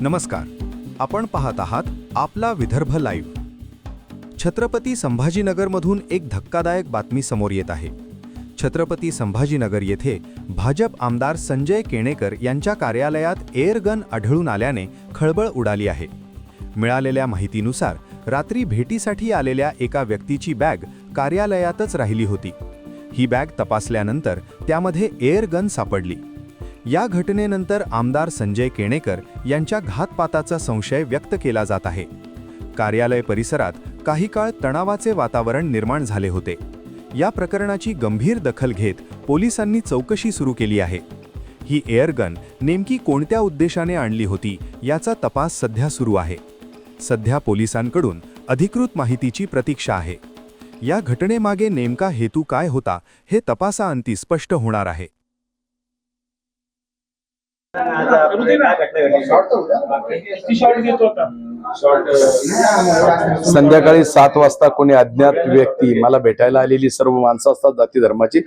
नमस्कार. आपण पाहत आहात आपला विदर्भ लाईव्ह. छत्रपती संभाजीनगरमधून एक धक्कादायक बातमी समोर येत आहे. छत्रपती संभाजीनगर येथे भाजप आमदार संजय केणेकर यांच्या कार्यालयात एअरगन आढळून आल्याने खळबळ उडाली आहे. मिळालेल्या माहितीनुसार रात्री भेटीसाठी आलेल्या एका व्यक्तीची बॅग कार्यालयातच राहिली होती. ही बॅग तपासल्यानंतर त्यामध्ये एअरगन सापडली. या घटनेनंतर आमदार संजय केणेकर यांच्या घातपाताचा संशय व्यक्त केला जात आहे. कार्यालय परिसरात काही काळ तणावाचे वातावरण निर्माण झाले होते. या प्रकरणाची गंभीर दखल घेत पोलिसांनी चौकशी सुरू केली आहे. ही एअरगन नेमकी कोणत्या उद्देशाने आणली होती याचा तपास सध्या सुरू आहे. सध्या पोलिसांकडून अधिकृत माहितीची प्रतीक्षा आहे. या घटनेमागे नेमका हेतू काय होता हे तपासाअंती स्पष्ट होणार आहे. संध्याकाळी सात वाजता कोणी अज्ञात व्यक्ती मला भेटायला आलेली सर्व माणसं असतात जाती धर्माची.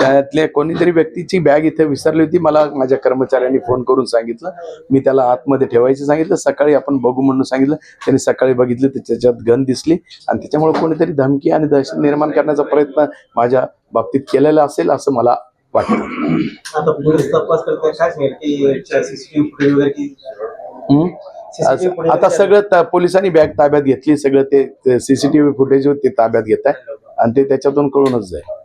त्यातल्या कोणीतरी व्यक्तीची बॅग इथे विसरली होती मला माझ्या कर्मचाऱ्यांनी फोन करून सांगितलं. मी त्याला आतमध्ये ठेवायचं सांगितलं. सकाळी आपण बघू म्हणून सांगितलं. त्यांनी सकाळी बघितलं तर त्याच्यात गन दिसली. आणि त्याच्यामुळे कोणीतरी धमकी आणि दहशत निर्माण करण्याचा प्रयत्न माझ्या बाबतीत केलेला असेल असं मला वाटतं. आता पोलीस तपास काय सांगेल? की सीसीटीव्ही फुटेज वगैरे की हम्म? असं- आता सगळं पोलिसांनी बॅग ताब्यात घेतली सगळं ते सीसीटीव्ही फुटेज ते ताब्यात घेत आहे आणि ते त्याच्यातून कळूनच जाईल.